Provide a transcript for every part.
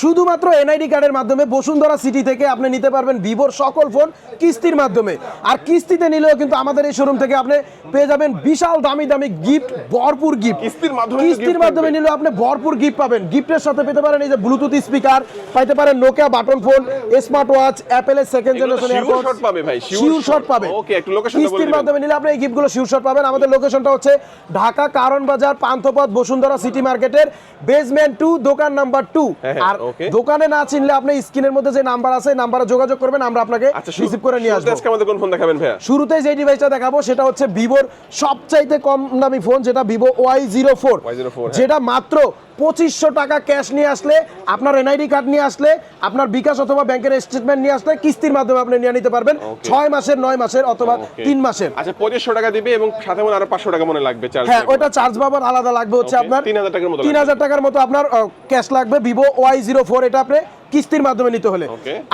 শুধুমাত্র এনআইডি কার্ডের মাধ্যমে বসুন্ধরা সিটি থেকে আপনি নিতে পারবেন ভিভোর সকল ফোন কিস্তির মাধ্যমে। আর কিস্তিতে নিলেও কিন্তু আমাদের এই শোরুম থেকে আপনি পেয়ে যাবেন বিশাল দামি দামি গিফট ভরপুর গিফট কিস্তির মাধ্যমে কিস্তির মাধ্যমে নিলেও আপনি ভরপুর গিফট পাবেন। গিফটের সাথে পেতে পারেন এই যে ব্লুটুথ স্পিকার পাইতে পারেন Nokia button phone smart watch অ্যাপেলের সেকেন্ড জেনারেশন sure shot পাবে ভাই, শিওর শট পাবে। একটু টা বলে কিস্তির মাধ্যমে নিলে আপনি এই গিফটগুলো শিওর শট পাবেন। আমাদের লোকেশনটা হচ্ছে ঢাকা কারণ বাজার পান্থপথ বসুন্ধরা সিটি মার্কেটের বেসমেন্ট টু দোকান নাম্বার টু হ্যাঁ, হ্যাঁ, আর okay। দোকানে না চিনলে আপনি স্ক্রিনের মধ্যে যে নাম্বার আছে নাম্বারে যোগাযোগ করবেন আমরা আপনাকে আচ্ছা রিসিভ করে নিয়ে আসব। আজকে আমাদের কোন ফোন দেখাবেন ভাইয়া? শুরুতেই যে ডিভাইসটা দেখাবো সেটা হচ্ছে ভিভোর সবচাইতে কম দামি ফোন যেটা Vivo Y zero four Y04। যেটা মাত্র পঁচিশশো টাকা ক্যাশ নিয়ে আসলে আপনার এনআইডি কার্ড নিয়ে আসলে আপনার বিকাশ অথবা ব্যাংকের স্টেটমেন্ট নিয়ে আসলে কিস্তির মাধ্যমে আপনি নিয়ে নিতে পারবেন। ছয় মাসের নয় মাসের অথবা তিন মাসের। আচ্ছা পঁচিশশো টাকা দিবে এবং সাথে মনে আরও পাঁচশো টাকা মনে লাগবে চার্জ হ্যাঁ ওটা চার্জ বাবার আলাদা লাগবে হচ্ছে আপনার। 3000 টাকার মতো তিন হাজার টাকার মতো আপনার ক্যাশ লাগবে ভিভো ওয়াই জিরো ফোর এটা আপনি কিস্তির মাধ্যমে নিতে হলে।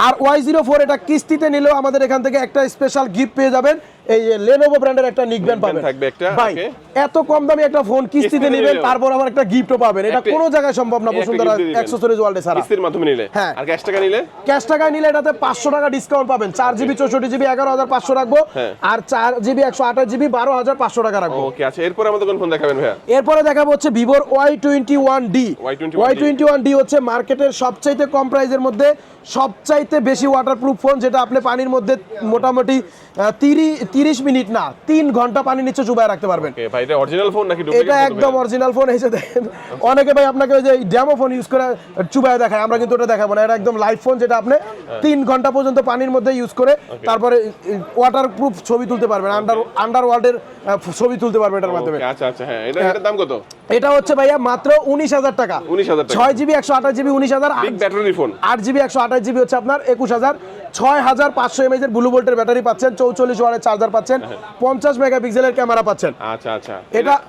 আর ওয়াই জিরো ফোর এটা কিস্তিতে নিলেও আমাদের এখান থেকে একটা স্পেশাল গিফট পেয়ে যাবেন। এই লেনোভো ব্র্যান্ডের একটা Neckband পাবেন। থাকবে একটা, ভাই এত কম দামি একটা ফোন কিস্তিতে নেবেন তারপর আবার একটা গিফটও পাবেন। এটা কোনো জায়গায় সম্ভব না বসুন্ধরা অ্যাক্সেসরিজ ওয়ার্ল্ডে ছাড়া। কিস্তির মাধ্যমে নিলে। হ্যাঁ। আর ক্যাশ টাকা নিলে? ক্যাশ টাকায় নিলে এটাতে পাঁচশো টাকা ডিসকাউন্ট পাবেন। চার জিবি চৌষট্টি জিবি এগারো হাজার পাঁচশো রাখব। হ্যাঁ। আর চার জিবি একশো আঠাশ জিবি বারো হাজার পাঁচশো টাকা রাখব। ওকে আচ্ছা এরপর আমাদের কোন ফোন দেখাবেন ভাইয়া? এরপরে দেখাবো হচ্ছে ভিভোর Y twenty one D Y21D Y twenty one D হচ্ছে মার্কেটের সবচাইতে কম প্রাইসের মধ্যে সবচাইতে বেশি ওয়াটারপ্রুফ ফোন যেটা আপনি পানির মধ্যে মোটামুটি তিরিশ তিরিশ মিনিট না তিন ঘণ্টা পানি নিচে চুবায় রাখতে পারবেন। এটা একদম অরিজিনাল ফোন এসে দেখেন অনেকে ভাই আপনাকে ওই যে ডেমো ফোন ইউজ করে চুবায় দেখায় আমরা কিন্তু ওটা দেখাবো না এটা একদম লাইভ ফোন যেটা আপনি হ্যাঁ। তিন ঘণ্টা পর্যন্ত পানির মধ্যে ইউজ করে তারপরে ওয়াটার প্রুফ ছবি তুলতে পারবেন আন্ডার আন্ডার ওয়ার্ল্ডের ছবি তুলতে পারবেন এটার মাধ্যমে। আচ্ছা আচ্ছা হ্যাঁ এটা এটার দাম কত? এটা হচ্ছে ভাইয়া মাত্র উনিশ হাজার টাকা। 19,000 টাকা। ছয় জিবি একশো আঠাশ জিবি উনিশ হাজার ব্যাটারি ফোন আট জিবি একশো আঠাশ জিবি হচ্ছে আপনার একুশ হাজার ছয় হাজার পাঁচশো এমএজ এর ব্লু ভোল্টের ব্যাটারি পাচ্ছেন চৌচল্লিশ ওয়ারের চার্জার পাচ্ছেন পঞ্চাশ মেগাপিক্সেলের ক্যামেরা পাচ্ছেন। আচ্ছা আচ্ছা। এটা-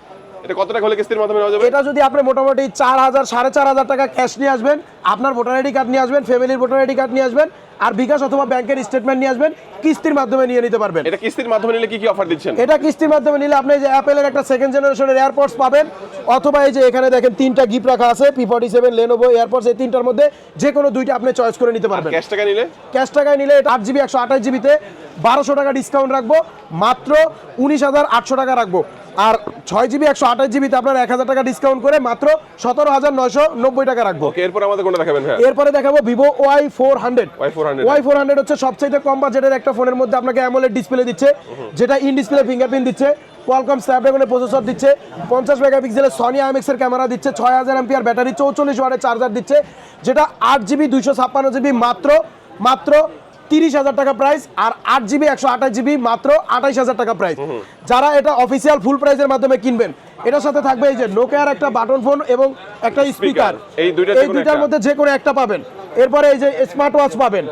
এটা কত টাকা হলে কিস্তির মাধ্যমে নেওয়া যাবে? এটা যদি আপনি মোটামুটি চার হাজার সাড়ে চার হাজার টাকা ক্যাশ নিয়ে আসবেন আপনার ভোটার আইডি কার্ড নিয়ে আসবেন ফ্যামিলির ভোটার আইডি কার্ড নিয়ে আসবেন আর বিকাশ অথবা ব্যাংকের স্টেটমেন্ট নিয়ে আসবেন কিস্তির মাধ্যমে নিয়ে নিতে পারবেন। এটা কিস্তির মাধ্যমে নিলে কি কি অফার দিচ্ছেন? এটা কিস্তির মাধ্যমে নিলে আপনি যে অ্যাপেলের একটা সেকেন্ড জেনারেশনের এয়ারপডস পাবেন অথবা এই যে এখানে দেখেন তিনটা গিফট রাখা আছে P forty seven Lenovo AirPods এই তিনটার মধ্যে যে কোনো দুইটা আপনি চয়েস করে নিতে পারবেন। ক্যাশ টাকা নিলে? ক্যাশ টাকায় নিলে আট জিবি একশো আঠাশ জিবিতে বারোশো টাকা ডিসকাউন্ট রাখব মাত্র উনিশ হাজার আটশো টাকা রাখব। আর ছয় জিবি একশো আঠাশ জিবিতে আপনার এক হাজার টাকা ডিসকাউন্ট করে মাত্র সতেরো হাজার নয়শো নব্বই টাকা রাখব। এরপর আমাদের কোনটা দেখাবেন এরপরে দেখাবো Vivo Y four hundred. Y400 Y four hundred হচ্ছে সবচেয়ে কম বাজেটের একটা ফোনের মধ্যে আপনাকে অ্যামোলেড ডিসপ্লে দিচ্ছে যেটা ইন ডিসপ্লে ফিঙ্গারপ্রিন্ট দিচ্ছে কোয়ালকম স্ন্যাপড্রাগনের প্রসেসর দিচ্ছে পঞ্চাশ মেগাপিক্সেলের সনি আইএমএক্স এর ক্যামেরা দিচ্ছে ছয় হাজার এমপিআর ব্যাটারি চৌচল্লিশ ওয়াটের চার্জার দিচ্ছে যেটা আট জিবি দুইশো ছাপ্পান্ন জিবি মাত্র মাত্র তিরিশ হাজার টাকা প্রাইস আর আট জিবি একশো আঠাশ জিবি মাত্র আঠাইশ হাজার টাকা প্রাইস যারা এটা অফিসিয়াল ফুল প্রাইসের মাধ্যমে কিনবেন এটার সাথে থাকবে এই যে নোকিয়ার একটা বাটন ফোন এবং একটা স্পিকার এই দুইটার। মধ্যে যে কোনো একটা পাবেন। এরপরে এই যে স্মার্ট ওয়াচ পাবেন।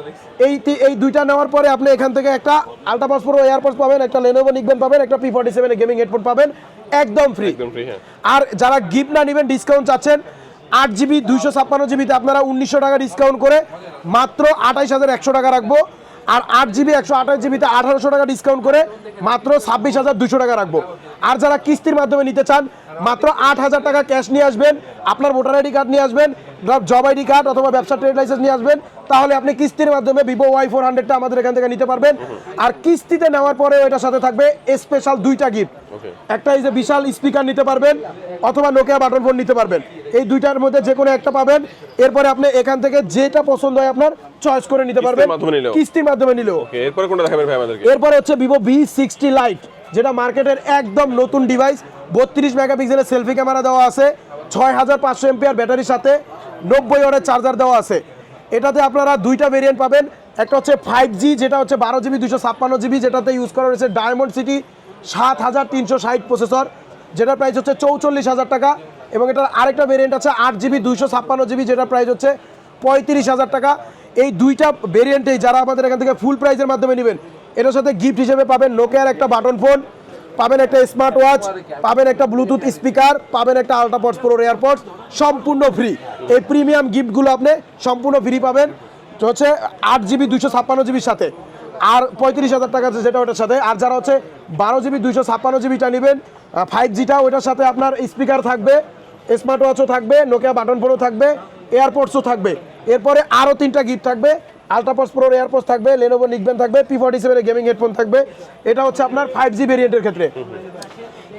এই এই দুইটা নেওয়ার পরে আপনি এখান থেকে একটা আলট্রাপাস প্রো এয়ারপডস পাবেন একটা লেনোভো নিকবেন পাবেন একটা P forty seven gaming headphone পাবেন একদম ফ্রি একদম ফ্রি হ্যাঁ। আর যারা গিফট না নেবেন ডিসকাউন্ট চাচ্ছেন আট জিবি, দুইশো ছাপ্পান্ন জিবিতে আপনারা উনিশশো টাকা ডিসকাউন্ট করে মাত্র আঠাইশ হাজার একশো টাকা রাখব। আর আট জিবি, একশো আঠাশ জিবিতে আঠারোশো টাকা ডিসকাউন্ট করে মাত্র ছাব্বিশ হাজার দুশো টাকা রাখব। আর যারা কিস্তির মাধ্যমে নিতে চান, মাত্র আট হাজার টাকা ক্যাশ নিয়ে আসবেন, আপনার ভোটার আইডি কার্ড নিয়ে আসবেন জব আইডি কার্ড অথবা ব্যবসা ট্রেড লাইসেন্স নিয়ে আসবেন তাহলে আপনি কিস্তির মাধ্যমে ভিভো ওয়াই ফোর হান্ড্রেডটা আমাদের এখান থেকে নিতে পারবেন। আর কিস্তিতে নেওয়ার পরে এটার সাথে থাকবে স্পেশাল দুইটা গিফট একটা এই যে বিশাল স্পিকার নিতে পারবেন অথবা নোকিয়া বাটন ফোন নিতে পারবেন। এই দুইটার মধ্যে যে কোনো একটা পাবেন। এরপরে আপনি এখান থেকে যেটা পছন্দ হয় আপনার চয়েস করে নিতে পারবেন। কিস্তির মাধ্যমে নিলেও। এরপর কোনটা দেখাবেন ভাই আমাদেরকে? এরপরে হচ্ছে ভিভো ভি সিক্সটি লাইট যেটা মার্কেটের একদম নতুন ডিভাইস বত্রিশ মেগাপিক্সেলের সেলফি ক্যামেরা দেওয়া আছে। ছয় হাজার পাঁচশো এমপিআর ব্যাটারির সাথে। নব্বই ওয়ারের চার্জার দেওয়া আছে। এটাতে আপনারা দুইটা ভেরিয়েন্ট পাবেন। একটা হচ্ছে ফাইভ জি যেটা হচ্ছে বারো জিবি দুশো ছাপ্পান্ন জিবি যেটাতে ইউজ করা রয়েছে ডায়মন্ড সিটি সাত হাজার তিনশো ষাট প্রসেসর যেটার প্রাইস হচ্ছে চৌচল্লিশ হাজার টাকা। এবং এটার আরেকটা ভেরিয়েন্ট আছে আট জিবি দুইশো ছাপ্পান্ন জিবি যেটার প্রাইস হচ্ছে পঁয়ত্রিশ হাজার টাকা। এই দুইটা ভেরিয়েন্টেই যারা আমাদের এখান থেকে ফুল প্রাইসের মাধ্যমে নেবেন, এটার সাথে গিফট হিসেবে পাবেন নোকিয়ার একটা বাটন ফোন পাবেন একটা স্মার্ট ওয়াচ পাবেন একটা ব্লুটুথ স্পিকার পাবেন একটা আলট্রাপডস প্রো এয়ারপডস সম্পূর্ণ ফ্রি এই প্রিমিয়াম গিফটগুলো আপনি সম্পূর্ণ ফ্রি পাবেন। হচ্ছে আট জিবি দুইশো ছাপ্পান্ন জিবির সাথে। আর পঁয়ত্রিশ হাজার টাকা আছে যেটা ওটার সাথে। আর যারা হচ্ছে বারো জিবি দুইশো ছাপ্পান্ন জিবিটা নেবেন ফাইভ জিটা ওইটার সাথে আপনার স্পিকার থাকবে স্মার্ট ওয়াচও থাকবে নোকিয়া বাটন ফোনও থাকবে এয়ারপোর্টসও থাকবে। এরপরে আরও তিনটা গিফট থাকবে। আলট্রাপস প্রোর এয়ারপোর্টস থাকবে লেনোভো নিকবেন থাকবে পি ফর্টি সেভেনের গেমিং হেডফোন থাকবে। এটা হচ্ছে আপনার ফাইভ জি ভেরিয়েন্টের ক্ষেত্রে।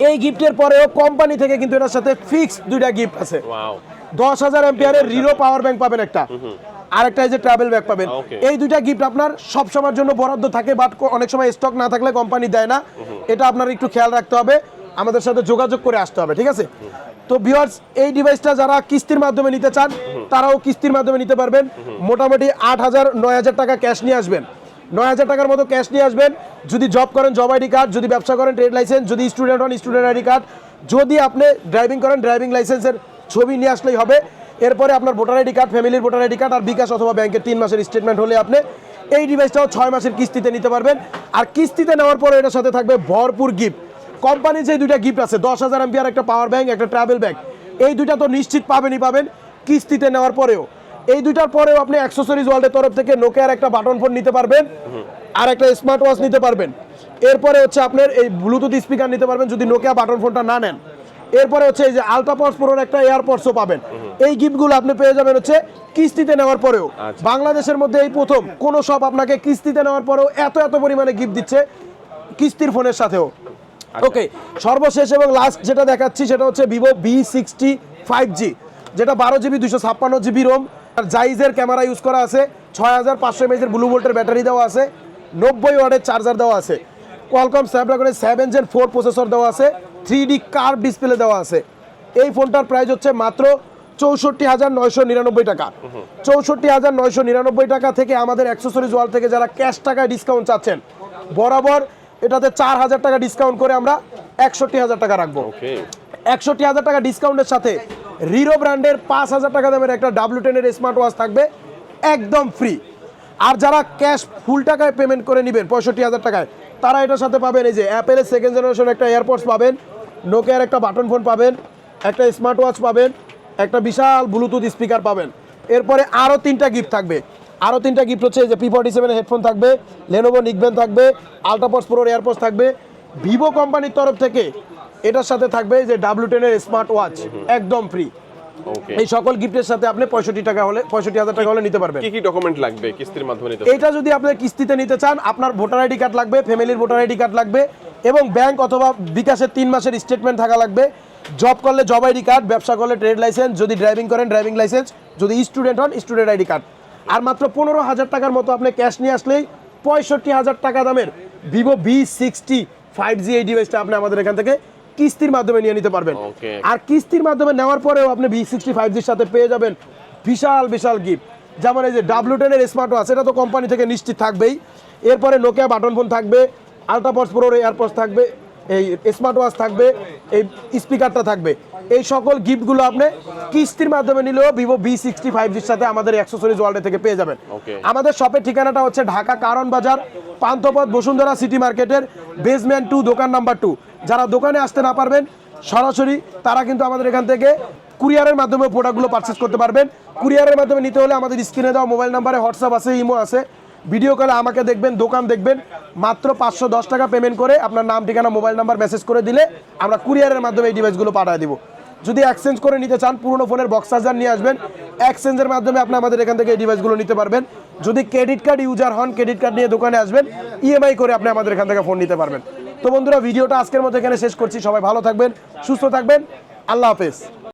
এই গিফটের পরেও কোম্পানি থেকে কিন্তু এটার সাথে ফিক্স দুইটা গিফট আছে। দশ হাজার এম্পিয়ারের রিরো পাওয়ার ব্যাংক পাবেন একটা। আর একটা যে ট্রাভেল ব্যাগ পাবেন। এই দুইটা গিফট আপনার সব সময়ের জন্য বরাদ্দ থাকে বাট অনেক সময় স্টক না থাকলে কোম্পানি দেয় না। এটা আপনার একটু খেয়াল রাখতে হবে। আমাদের সাথে যোগাযোগ করে আসতে হবে ঠিক আছে? তো ভিউয়ার্স এই ডিভাইসটা যারা কিস্তির মাধ্যমে নিতে চান তারাও কিস্তির মাধ্যমে নিতে পারবেন। মোটামুটি আট হাজার নয় হাজার টাকা ক্যাশ নিয়ে আসবেন। নয় হাজার টাকার মতো ক্যাশ নিয়ে আসবেন। যদি জব করেন জব আইডি কার্ড যদি ব্যবসা করেন ট্রেড লাইসেন্স যদি স্টুডেন্ট হন স্টুডেন্ট আইডি কার্ড যদি আপনি ড্রাইভিং করেন ড্রাইভিং লাইসেন্সের ছবি নিয়ে আসলেই হবে। এরপরে আপনার ভোটার আইডি কার্ড ফ্যামিলির ভোটার আইডি কার্ড আর বিকাশ অথবা ব্যাংকের তিন মাসের স্টেটমেন্ট হলে আপনি এই ডিভাইসটাও ছয় মাসের কিস্তিতে নিতে পারবেন। আর কিস্তিতে নেওয়ার পরে এটার সাথে থাকবে ভরপুর গিফট কোম্পানির যে দুইটা গিফট আছে দশ হাজার এমপিয়ার একটা পাওয়ার ব্যাংক একটা ট্রাভেল ব্যাগ এই দুইটা তো নিশ্চিত পাবেনই পাবেন কিস্তিতে নেওয়ার পরেও। এই দুইটার পরেও আপনি অ্যাক্সেসরিজ ওয়ার্ল্ডের তরফ থেকে নোকিয়ার একটা বাটন ফোন নিতে পারবেন আর একটা স্মার্ট ওয়াচ নিতে পারবেন। এরপরে হচ্ছে আপনার এই ব্লুটুথ স্পিকার নিতে পারবেন যদি নোকিয়া বাটন ফোনটা না নেন। এরপরে হচ্ছে এই যে আলট্রাপডস প্রোর একটা এয়ারপডসও পাবেন। এই গিফটগুলো আপনি পেয়ে যাবেন হচ্ছে কিস্তিতে নেওয়ার পরেও। আচ্ছা। বাংলাদেশের মধ্যে এই প্রথম কোন সব আপনাকে কিস্তিতে নেওয়ার পরেও এত এত পরিমাণে গিফট দিচ্ছে কিস্তির ফোনের সাথেও। ওকে সর্বশেষ এবং লাস্ট যেটা দেখাচ্ছি সেটা হচ্ছে Vivo V sixty five G যেটা বারো জিবি দুশো ছাপ্পান্ন জিবি রোম আর জাইজের ক্যামেরা ইউজ করা আছে, ছয় হাজার পাঁচশো এমএচের ব্লু ভোল্টের ব্যাটারি দেওয়া আছে, নব্বই ওয়ার্ডের চার্জার দেওয়া আছে কোয়ালকম স্ন্যাপড্রাগনের সেভেন জেন ফোর প্রসেসর দেওয়া আছে থ্রি ডি কার ডিসপ্লে দেওয়া আছে। এই ফোনটার প্রাইস হচ্ছে মাত্র চৌষট্টি হাজার নয়শো নিরানব্বই টাকা। চৌষট্টি হাজার নয়শো নিরানব্বই টাকা থেকে আমাদের অ্যাক্সেসরিজ ওয়াল থেকে যারা ক্যাশ টাকায় ডিসকাউন্ট চাচ্ছেন, বরাবর এটাতে চার হাজার টাকা ডিসকাউন্ট করে আমরা একষট্টি হাজার টাকা রাখব। একষট্টি হাজার টাকা ডিসকাউন্টের সাথে রিরো ব্র্যান্ডের পাঁচ হাজার টাকা দামের একটা ডাব্লিউ টেনের স্মার্ট ওয়াচ থাকবে একদম ফ্রি আর যারা ক্যাশ ফুল টাকায় পেমেন্ট করে নেবেন পঁয়ষট্টি হাজার টাকায় তারা এটার সাথে পাবেন এই যে অ্যাপেলের সেকেন্ড জেনারেশন একটা এয়ারপোর্টস পাবেন নোকিয়ার একটা বাটন ফোন পাবেন একটা স্মার্ট ওয়াচ পাবেন একটা বিশাল ব্লুটুথ স্পিকার পাবেন। এরপরে আরও তিনটা গিফট থাকবে। আরও তিনটা গিফট হচ্ছে যে পি ফর্টি সেভেন হেডফোন থাকবে লেনোভো নিকবেন থাকবে আলট্রাপস প্রোর এয়ারপোর্টস থাকবে। ভিভো কোম্পানির তরফ থেকে এটার সাথে থাকবে যে ডাব্লিউ টেনের স্মার্ট ওয়াচ একদম ফ্রি এই সকল গিফটের সাথে আপনি পঁয়ষট্টি টাকা হলে পঁয়ষট্টি হাজার টাকা হলে নিতে পারবেন। কি কি ডকুমেন্ট লাগবে কিস্তির মাধ্যমে নিতে? এইটা যদি আপনি কিস্তিতে নিতে চান আপনার ভোটার আইডি কার্ড লাগবে ফ্যামিলির ভোটার আইডি কার্ড লাগবে এবং ব্যাংক অথবা বিকাশের তিন মাসের স্টেটমেন্ট থাকা লাগবে। জব করলে জব আইডি কার্ড ব্যবসা করলে ট্রেড লাইসেন্স যদি ড্রাইভিং করেন ড্রাইভিং লাইসেন্স যদি স্টুডেন্ট হন স্টুডেন্ট আইডি কার্ড আর মাত্র পনেরো হাজার টাকার মতো আপনি ক্যাশ নিয়ে আসলেই পঁয়ষট্টি হাজার টাকা দামের Vivo V sixty five G এই ডিভাইসটা আপনি আমাদের এখান থেকে কিস্তির মাধ্যমে নিয়ে নিতে পারবেন। আর কিস্তির মাধ্যমে নেওয়ার পরেও আপনি ভি সিক্সটি ফাইভ জির সাথে পেয়ে যাবেন বিশাল বিশাল গিফট যেমন এই যে ডাব্লু টেনের স্মার্ট ওয়াচ এটা তো কোম্পানি থেকে নিশ্চিত থাকবেই। এরপরে নোকিয়া বাটন ফোন থাকবে আলট্রাপডস প্রোর এয়ারপডস থাকবে এই স্মার্ট ওয়াচ থাকবে এই স্পিকারটা থাকবে। এই সকল গিফটগুলো আপনি কিস্তির মাধ্যমে নিলেও ভিভো ভি সিক্সটি ফাইভ জির সাথে আমাদের অ্যাক্সেসরিজ ওয়ার্ল্ড থেকে পেয়ে যাবেন। আমাদের শপের ঠিকানাটা হচ্ছে ঢাকা কারণ বাজার পান্থপথ বসুন্ধরা সিটি মার্কেটের বেসমেন্ট টু দোকান নাম্বার টু যারা দোকানে আসতে না পারবেন সরাসরি তারা কিন্তু আমাদের এখান থেকে কুরিয়ারের মাধ্যমে প্রোডাক্টগুলো পারচেস করতে পারবেন। কুরিয়ারের মাধ্যমে নিতে হলে আমাদের স্ক্রিনে দেওয়া মোবাইল নাম্বারে হোয়াটসঅ্যাপ আছে ইমো আছে। ভিডিও কলে আমাকে দেখবেন, দোকান দেখবেন, মাত্র পাঁচশো দশ টাকা পেমেন্ট করে আপনার নাম, ঠিকানা মোবাইল নাম্বার মেসেজ করে দিলে আমরা কুরিয়ারের মাধ্যমে এই ডিভাইসগুলো পাঠিয়ে দিব। যদি এক্সচেঞ্জ করে নিতে চান, পুরনো ফোনের বক্স চার্জার নিয়ে আসবেন এক্সচেঞ্জের মাধ্যমে আপনি আমাদের এখান থেকে এই ডিভাইসগুলো নিতে পারবেন। যদি ক্রেডিট কার্ড ইউজার হন ক্রেডিট কার্ড নিয়ে দোকানে আসবেন ইএমআই করে আপনি আমাদের এখান থেকে ফোন নিতে পারবেন। তো বন্ধুরা, ভিডিওটা আজকের মতো এখানে শেষ করছি। সবাই ভালো থাকবেন, সুস্থ থাকবেন। আল্লাহ হাফেজ।